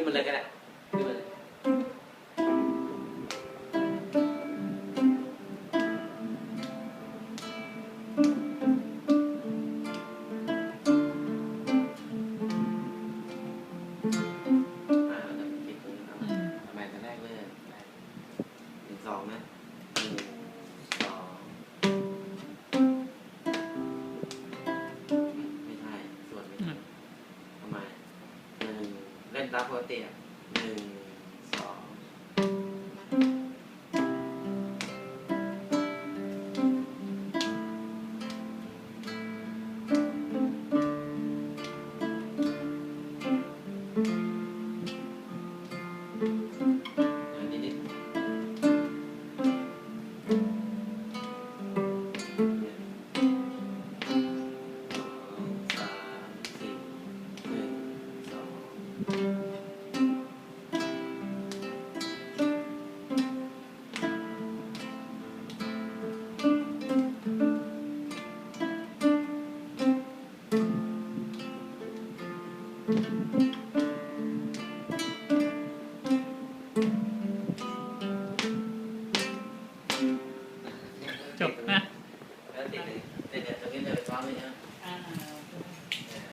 ขึ้นมาเลยก็ได้ขึ้นมาเลยอ่าเราจะปิดตรงนี้ครับทำไมตอนแรกเลยแรกหนึ่งสองนะ เล่นตามปกติอะหนึ่งสอง chụp ha. Để, để, để, để, để, để, để, để, để, để,